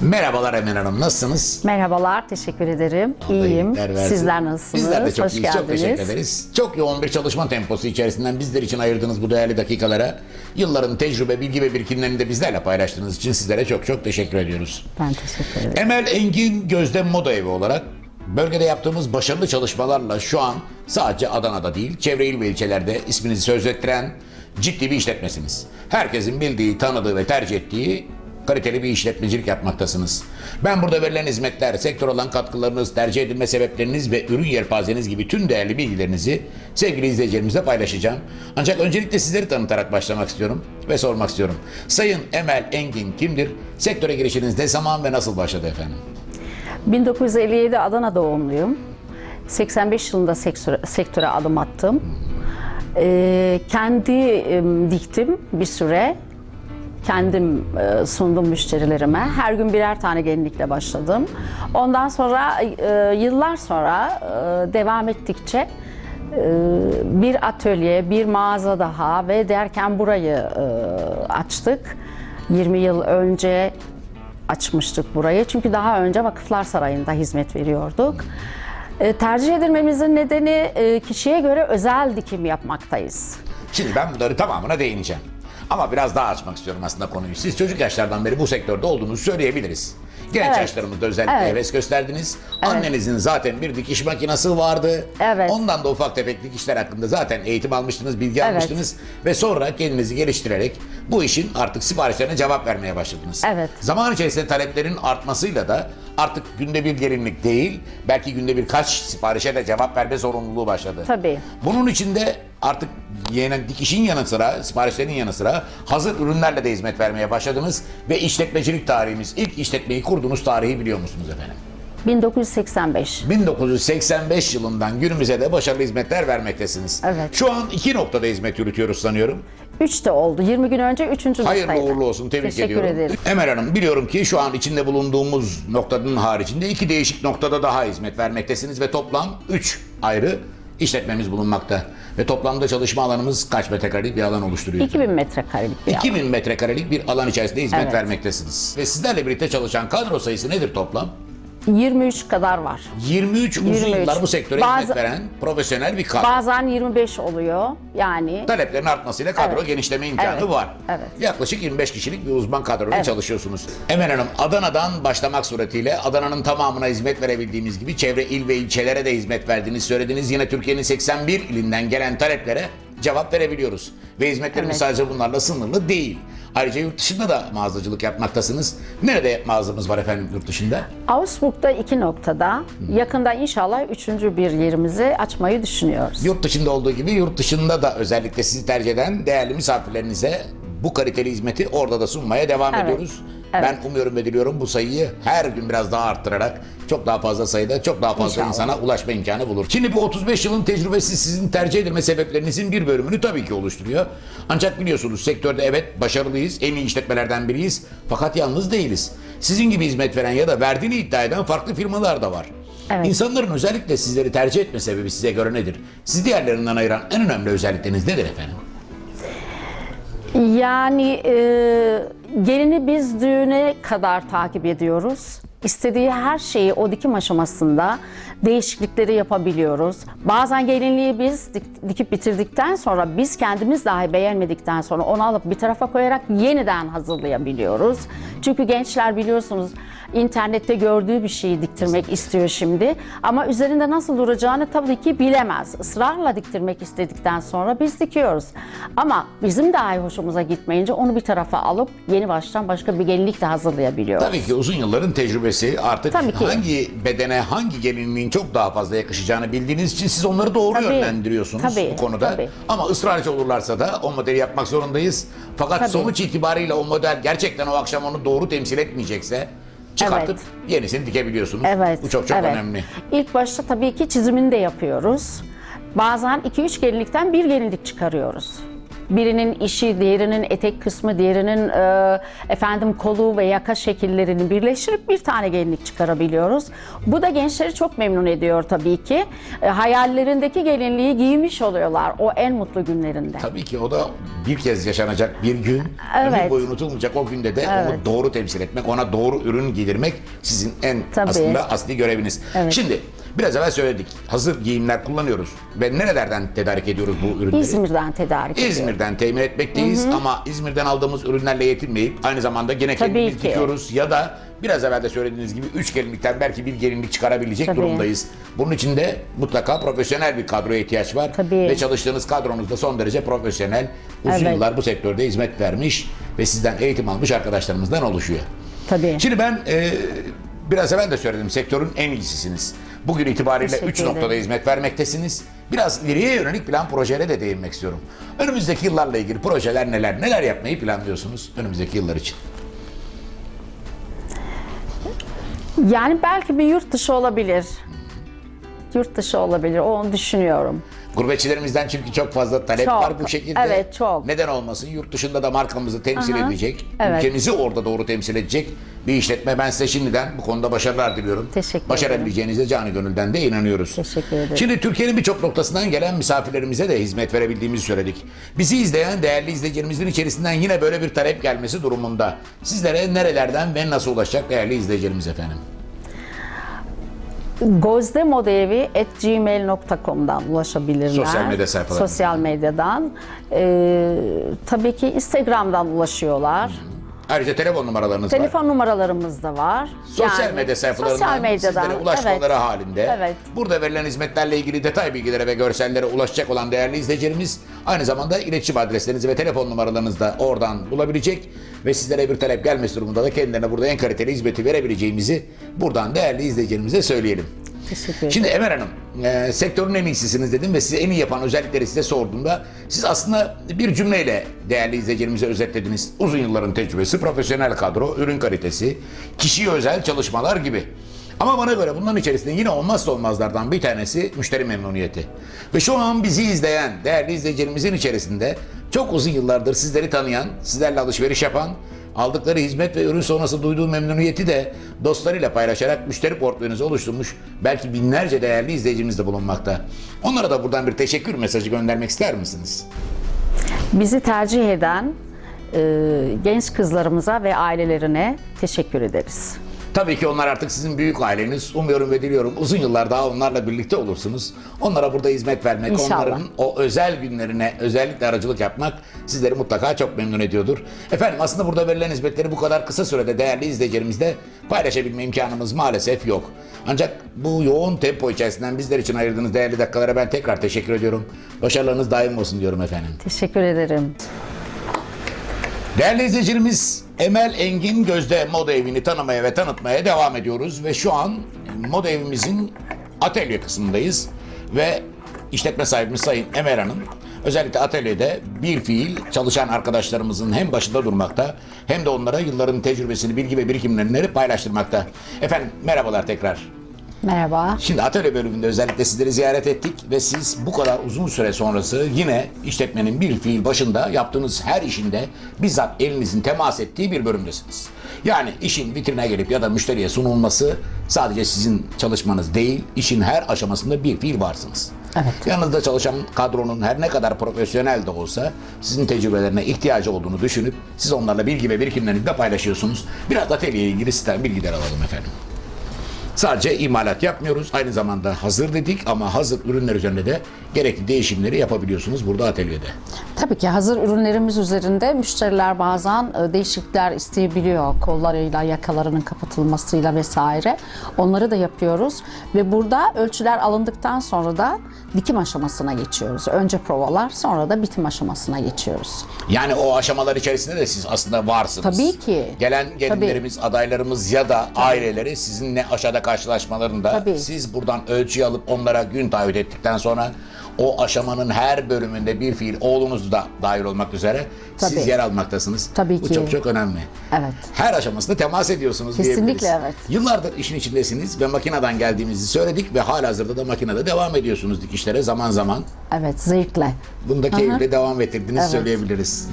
Merhabalar Emel Hanım, nasılsınız? Merhabalar, teşekkür ederim. İyiyim. Sizler nasılsınız? Bizler de çok Hoş iyiyiz, geldiniz. çok teşekkür ederiz. Çok yoğun bir çalışma temposu içerisinden bizler için ayırdığınız bu değerli dakikalara, yılların tecrübe, bilgi ve birikimlerini de bizlerle paylaştığınız için sizlere çok çok teşekkür ediyoruz. Ben teşekkür ederim. Emel Engin Gözlem Moda Evi olarak bölgede yaptığımız başarılı çalışmalarla şu an sadece Adana'da değil, çevre il ve ilçelerde isminizi söz ettiren ciddi bir işletmesiniz. Herkesin bildiği, tanıdığı ve tercih ettiği kaliteli bir işletmecilik yapmaktasınız. Ben burada verilen hizmetler, sektör olan katkılarınız, tercih edilme sebepleriniz ve ürün yelpazeniz gibi tüm değerli bilgilerinizi sevgili izleyicilerimizle paylaşacağım. Ancak öncelikle sizleri tanıtarak başlamak istiyorum ve sormak istiyorum. Sayın Emel Engin kimdir? Sektöre girişiniz ne zaman ve nasıl başladı efendim? 1957 Adana doğumluyum. 85 yılında sektöre, sektöre adım attım. Ee, kendi em, diktim bir süre. Kendim e, sundum müşterilerime. Her gün birer tane gelinlikle başladım. Ondan sonra e, yıllar sonra e, devam ettikçe e, bir atölye, bir mağaza daha ve derken burayı e, açtık. 20 yıl önce açmıştık burayı. Çünkü daha önce Vakıflar Sarayı'nda hizmet veriyorduk. E, tercih edilmemizin nedeni e, kişiye göre özel dikim yapmaktayız. Şimdi ben bunları tamamına değineceğim. Ama biraz daha açmak istiyorum aslında konuyu. Siz çocuk yaşlardan beri bu sektörde olduğunuzu söyleyebiliriz. Genç Evet. yaşlarımızda özellikle Evet. heves gösterdiniz. Annenizin zaten bir dikiş makinesi vardı. Evet. Ondan da ufak tefek dikişler hakkında zaten eğitim almıştınız, bilgi Evet. almıştınız. Ve sonra kendinizi geliştirerek bu işin artık siparişlerine cevap vermeye başladınız. Evet. Zaman içerisinde taleplerin artmasıyla da artık günde bir gelinlik değil, belki günde birkaç siparişe de cevap verme zorunluluğu başladı. Tabii. Bunun içinde artık yeni dikişin yanı sıra, siparişlerin yanı sıra hazır ürünlerle de hizmet vermeye başladınız ve işletmecilik tarihimiz, ilk işletmeyi kurduğunuz tarihi biliyor musunuz efendim? 1985. 1985 yılından günümüze de başarılı hizmetler vermektesiniz. Evet. Şu an iki noktada hizmet yürütüyoruz sanıyorum. 3 de oldu. 20 gün önce 3. Hayırlı noktaydı. uğurlu olsun. Tebrik Teşekkür ediyorum. ederim. Emel Hanım biliyorum ki şu an içinde bulunduğumuz noktanın haricinde iki değişik noktada daha hizmet vermektesiniz ve toplam 3 ayrı işletmemiz bulunmakta. Ve toplamda çalışma alanımız kaç metrekarelik bir alan oluşturuyor? 2000 metrekarelik bir alan. 2000 metrekarelik bir alan içerisinde hizmet Evet. vermektesiniz. Ve sizlerle birlikte çalışan kadro sayısı nedir toplam? 23 kadar var. 23 uzun 23. yıllar bu sektöre Bazı- hizmet veren profesyonel bir kadro. Bazen 25 oluyor. Yani Taleplerin artmasıyla kadro Evet. genişleme imkanı Evet. var. Evet. Yaklaşık 25 kişilik bir uzman kadroyla Evet. çalışıyorsunuz. Emel Hanım Adana'dan başlamak suretiyle Adana'nın tamamına hizmet verebildiğimiz gibi çevre il ve ilçelere de hizmet verdiğinizi söylediniz. Yine Türkiye'nin 81 ilinden gelen taleplere cevap verebiliyoruz. Ve hizmetlerimiz Evet. sadece bunlarla sınırlı değil. Ayrıca yurt dışında da mağazacılık yapmaktasınız. Nerede mağazamız var efendim yurt dışında? Augsburg'da iki noktada. Yakında inşallah üçüncü bir yerimizi açmayı düşünüyoruz. Yurt dışında olduğu gibi yurt dışında da özellikle sizi tercih eden değerli misafirlerinize bu kaliteli hizmeti orada da sunmaya devam Evet. ediyoruz. Evet. Ben umuyorum ve diliyorum bu sayıyı her gün biraz daha arttırarak çok daha fazla sayıda çok daha fazla İnşallah. insana ulaşma imkanı bulur. Şimdi bu 35 yılın tecrübesi sizin tercih edilme sebeplerinizin bir bölümünü tabii ki oluşturuyor. Ancak biliyorsunuz sektörde evet başarılıyız, en iyi işletmelerden biriyiz fakat yalnız değiliz. Sizin gibi hizmet veren ya da verdiğini iddia eden farklı firmalar da var. Evet. İnsanların özellikle sizleri tercih etme sebebi size göre nedir? Sizi diğerlerinden ayıran en önemli özellikleriniz nedir efendim? Yani e, gelini biz düğüne kadar takip ediyoruz. İstediği her şeyi o dikim aşamasında değişiklikleri yapabiliyoruz. Bazen gelinliği biz dik- dikip bitirdikten sonra biz kendimiz dahi beğenmedikten sonra onu alıp bir tarafa koyarak yeniden hazırlayabiliyoruz. Çünkü gençler biliyorsunuz internette gördüğü bir şeyi diktirmek istiyor şimdi. Ama üzerinde nasıl duracağını tabii ki bilemez. Israrla diktirmek istedikten sonra biz dikiyoruz. Ama bizim dahi hoşumuza gitmeyince onu bir tarafa alıp yeni baştan başka bir gelinlik de hazırlayabiliyoruz. Tabii ki uzun yılların tecrübesi artık Tabii ki. hangi bedene hangi gelinliğin çok daha fazla yakışacağını bildiğiniz için siz onları doğru Tabii. yönlendiriyorsunuz Tabii, bu konuda. tabii. Ama ısrarcı olurlarsa da o modeli yapmak zorundayız. Fakat Tabii. sonuç itibariyle o model gerçekten o akşam onu doğru temsil etmeyecekse çıkartıp Evet. yenisini dikebiliyorsunuz. Evet. Bu çok çok evet. önemli. İlk başta tabii ki çizimini de yapıyoruz. Bazen 2-3 gelinlikten bir gelinlik çıkarıyoruz. Birinin işi, diğerinin etek kısmı, diğerinin e, efendim kolu ve yaka şekillerini birleştirip bir tane gelinlik çıkarabiliyoruz. Bu da gençleri çok memnun ediyor tabii ki. E, hayallerindeki gelinliği giymiş oluyorlar o en mutlu günlerinde. Tabii ki o da bir kez yaşanacak bir gün. Evet. Ömür boyu unutulmayacak o günde de Evet. onu doğru temsil etmek, ona doğru ürün giydirmek sizin en Tabii. aslında asli göreviniz. Evet. Şimdi biraz evvel söyledik. Hazır giyimler kullanıyoruz. Ve nerelerden tedarik ediyoruz bu ürünleri? İzmir'den tedarik ediyoruz. İzmir'den temin etmekteyiz ama İzmir'den aldığımız ürünlerle yetinmeyip aynı zamanda gene Tabii kendimiz ki. dikiyoruz ya da biraz evvel de söylediğiniz gibi 3 gelinlikten belki bir gelinlik çıkarabilecek Tabii. durumdayız. Bunun için de mutlaka profesyonel bir kadroya ihtiyaç var. Tabii. Ve çalıştığınız kadronuz da son derece profesyonel. Uzun Evet. yıllar bu sektörde hizmet vermiş ve sizden eğitim almış arkadaşlarımızdan oluşuyor. Tabii. Şimdi ben e, biraz evvel de söyledim sektörün en iyisisiniz. Bugün itibariyle Teşekkür 3 noktada hizmet vermektesiniz. Biraz ileriye yönelik plan projelere de değinmek istiyorum. Önümüzdeki yıllarla ilgili projeler neler? Neler yapmayı planlıyorsunuz önümüzdeki yıllar için? Yani belki bir yurt dışı olabilir. Yurt dışı olabilir. Onu düşünüyorum. Gurbetçilerimizden çünkü çok fazla talep Çok. var bu şekilde. Evet, çok. Neden olmasın? Yurt dışında da markamızı temsil Aha. edecek, Evet. ülkemizi orada doğru temsil edecek bir işletme. Ben size şimdiden bu konuda başarılar diliyorum. Teşekkür Başarabileceğinize canı gönülden de inanıyoruz. Teşekkür ederim. Şimdi Türkiye'nin birçok noktasından gelen misafirlerimize de hizmet verebildiğimizi söyledik. Bizi izleyen değerli izleyicilerimizin içerisinden yine böyle bir talep gelmesi durumunda. Sizlere nerelerden ve nasıl ulaşacak değerli izleyicilerimiz efendim? gozdemodevi.gmail.com'dan ulaşabilirler. Sosyal medya sayfalarından. Sosyal medyadan. Ee, tabii ki Instagram'dan ulaşıyorlar. Ayrıca telefon numaralarınız var. Telefon numaralarımız da var. Sosyal Yani medya sayfalarından sosyal medyadan, sizlere ulaşmaları evet. halinde Evet. burada verilen hizmetlerle ilgili detay bilgilere ve görsellere ulaşacak olan değerli izleyicilerimiz aynı zamanda iletişim adreslerinizi ve telefon numaralarınızı da oradan bulabilecek ve sizlere bir talep gelmesi durumunda da kendilerine burada en kaliteli hizmeti verebileceğimizi buradan değerli izleyicilerimize söyleyelim. Teşekkür ederim. Şimdi Emel Hanım, e, sektörün en iyisisiniz dedim ve size en iyi yapan özellikleri size sorduğumda siz aslında bir cümleyle değerli izleyicilerimize özetlediniz. Uzun yılların tecrübesi, profesyonel kadro, ürün kalitesi, kişiye özel çalışmalar gibi. Ama bana göre bunların içerisinde yine olmazsa olmazlardan bir tanesi müşteri memnuniyeti. Ve şu an bizi izleyen değerli izleyicilerimizin içerisinde çok uzun yıllardır sizleri tanıyan, sizlerle alışveriş yapan, aldıkları hizmet ve ürün sonrası duyduğu memnuniyeti de dostlarıyla paylaşarak müşteri portföyünüzü oluşturmuş belki binlerce değerli izleyicimiz de bulunmakta. Onlara da buradan bir teşekkür mesajı göndermek ister misiniz? Bizi tercih eden e, genç kızlarımıza ve ailelerine teşekkür ederiz. Tabii ki onlar artık sizin büyük aileniz. Umuyorum ve diliyorum uzun yıllar daha onlarla birlikte olursunuz. Onlara burada hizmet vermek, İnşallah. onların o özel günlerine özellikle aracılık yapmak sizleri mutlaka çok memnun ediyordur. Efendim aslında burada verilen hizmetleri bu kadar kısa sürede değerli izleyicilerimizle paylaşabilme imkanımız maalesef yok. Ancak bu yoğun tempo içerisinden bizler için ayırdığınız değerli dakikalara ben tekrar teşekkür ediyorum. Başarılarınız daim olsun diyorum efendim. Teşekkür ederim. Değerli izleyicilerimiz Emel Engin Gözde Moda Evi'ni tanımaya ve tanıtmaya devam ediyoruz ve şu an Moda Evimizin atölye kısmındayız ve işletme sahibimiz Sayın Emel Hanım özellikle atölyede bir fiil çalışan arkadaşlarımızın hem başında durmakta hem de onlara yılların tecrübesini, bilgi ve birikimlerini paylaştırmakta. Efendim merhabalar tekrar. Merhaba. Şimdi atölye bölümünde özellikle sizleri ziyaret ettik ve siz bu kadar uzun süre sonrası yine işletmenin bir fiil başında yaptığınız her işinde bizzat elinizin temas ettiği bir bölümdesiniz. Yani işin vitrine gelip ya da müşteriye sunulması sadece sizin çalışmanız değil, işin her aşamasında bir fiil varsınız. Evet. Yanınızda çalışan kadronun her ne kadar profesyonel de olsa sizin tecrübelerine ihtiyacı olduğunu düşünüp siz onlarla bilgi ve birikimlerini de paylaşıyorsunuz. Biraz atölyeye ilgili sizden bilgiler alalım efendim. Sadece imalat yapmıyoruz. Aynı zamanda hazır dedik ama hazır ürünler üzerinde de gerekli değişimleri yapabiliyorsunuz burada atölyede. Tabii ki hazır ürünlerimiz üzerinde müşteriler bazen e, değişiklikler isteyebiliyor. Kollarıyla, yakalarının kapatılmasıyla vesaire. Onları da yapıyoruz. Ve burada ölçüler alındıktan sonra da dikim aşamasına geçiyoruz. Önce provalar, sonra da bitim aşamasına geçiyoruz. Yani o aşamalar içerisinde de siz aslında varsınız. Tabii ki. Gelen gelinlerimiz, adaylarımız ya da aileleri sizinle aşağıda karşılaşmalarında Tabii. siz buradan ölçü alıp onlara gün taahhüt ettikten sonra o aşamanın her bölümünde bir fiil oğlunuz da dahil olmak üzere siz Tabii. yer almaktasınız. Tabii Bu ki. çok çok önemli. Evet. Her aşamasında temas ediyorsunuz Kesinlikle diyebiliriz. evet. Yıllardır işin içindesiniz ve makineden geldiğimizi söyledik ve halihazırda da makinede devam ediyorsunuz dikişlere zaman zaman. Evet, zevkle. Bunu da keyifle devam ettirdiniz Evet. söyleyebiliriz.